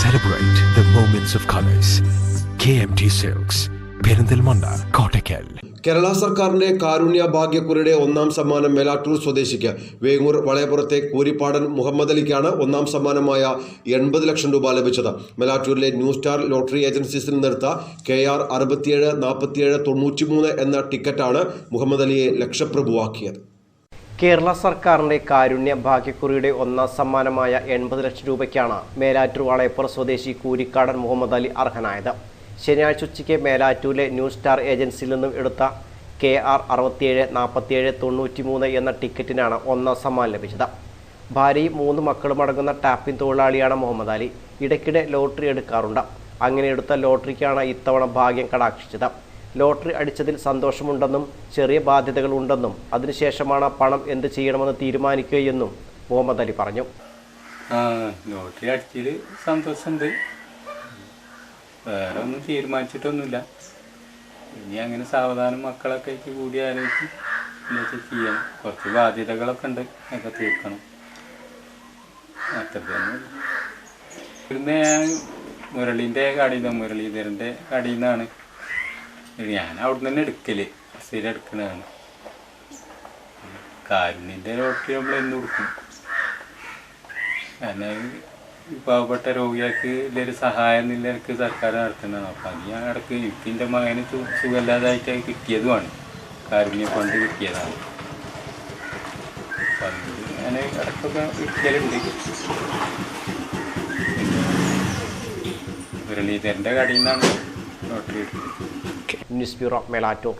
Celebrate of colours K M T silks Perinthalmanna Kottakkal Kerala സർക്കാരിന്റെ കാരുണ്യ ഭാഗ്യക്കുറിയുടെ ഒന്നാം സമ്മാനം മേലാറ്റൂർ സ്വദേശിക്ക് വേങ്ങൂർ വളയപ്പുറത്തെ കൂരിപ്പാടൻ മുഹമ്മദ് അലിക്കാണ് ഒന്നാം സമ്മാനമായ എൺപത് ലക്ഷം രൂപ ലഭിച്ചത്. മേലാറ്റൂരിലെ ന്യൂ സ്റ്റാർ ലോട്ടറി ഏജൻസീസിൽ നിന്നെടുത്ത കെ ആർ അറുപത്തിയേഴ് നാൽപ്പത്തിയേഴ് തൊണ്ണൂറ്റിമൂന്ന് എന്ന ടിക്കറ്റാണ് മുഹമ്മദ് അലിയെ ലക്ഷപ്രഭുവാക്കിയത്. കേരള സർക്കാരിന്റെ കാരുണ്യ ഭാഗ്യക്കുറിയുടെ ഒന്നാം സമ്മാനമായ എൺപത് ലക്ഷം രൂപയ്ക്കാണ് മേലാറ്റൂർ വളയപ്പുറ സ്വദേശി കൂരിക്കാടൻ മുഹമ്മദ് അലി അർഹനായത്. ശനിയാഴ്ച ഉച്ചയ്ക്ക് മേലാറ്റൂരിലെ ന്യൂ സ്റ്റാർ ഏജൻസിയിൽ നിന്നും എടുത്ത കെ ആർ അറുപത്തിയേഴ് നാൽപ്പത്തിയേഴ് തൊണ്ണൂറ്റി മൂന്ന് എന്ന ടിക്കറ്റിനാണ് ഒന്നാം സമ്മാനം ലഭിച്ചത്. ഭാര്യയും മൂന്ന് മക്കളും അടങ്ങുന്ന ടാപ്പിംഗ് തൊഴിലാളിയാണ് മുഹമ്മദ് അലി. ഇടയ്ക്കിടെ ലോട്ടറി എടുക്കാറുണ്ട്. അങ്ങനെ എടുത്ത ലോട്ടറിക്കാണ് ഇത്തവണ ഭാഗ്യം കടാക്ഷിച്ചത്. ലോട്ടറി അടിച്ചതിൽ സന്തോഷമുണ്ടെന്നും ചെറിയ ബാധ്യതകൾ ഉണ്ടെന്നും അതിനുശേഷമാണ് പണം എന്ത് ചെയ്യണമെന്ന് തീരുമാനിക്കുകയെന്നും മുഹമ്മദ് അലി പറഞ്ഞു. ലോട്ടറി അടിച്ചതിൽ സന്തോഷമുണ്ട്. വേറെ ഒന്നും തീരുമാനിച്ചിട്ടൊന്നുമില്ല. ഇനി അങ്ങനെ സാവധാനം മക്കളൊക്കെ ആയിട്ട് കൂടി ആലോചിച്ച് എന്താ ചെയ്യാം. കുറച്ച് ബാധ്യതകളൊക്കെ ഉണ്ട് അതൊക്കെ തീർക്കണം. അത്ര തന്നെ ഇവിടുന്ന് ഞാൻ മുരളീന്റെ കടയിൽ മുരളീധരന്റെ കടയിൽ നിന്നാണ് ഞാൻ അവിടെ തന്നെ എടുക്കൽ. സ്ഥിരം എടുക്കണതാണ്. കാരുണ്യന്റെ രോഗി നമ്മൾ എന്ന് കൊടുക്കും? കാരണം പാവപ്പെട്ട രോഗികൾക്ക് ഇതിലൊരു സഹായം നിലയ്ക്ക് സർക്കാർ നടത്തുന്നതാണ്. അപ്പം അത് ഞാൻ ഇടയ്ക്ക് എനിക്ക് എന്റെ മകന് സുഖമില്ലാതായിട്ട് കിട്ടിയതുമാണ് കാരുണ്യ ഫണ്ട് കിട്ടിയതാണ്. അപ്പം ഞാൻ ഇടയ്ക്കൊക്കെ വിൽക്കലുണ്ട്. മുരളീധരന്റെ കടയിൽ നിന്നാണ് ലോട്ടറി എടുത്തത്. nispi rok melato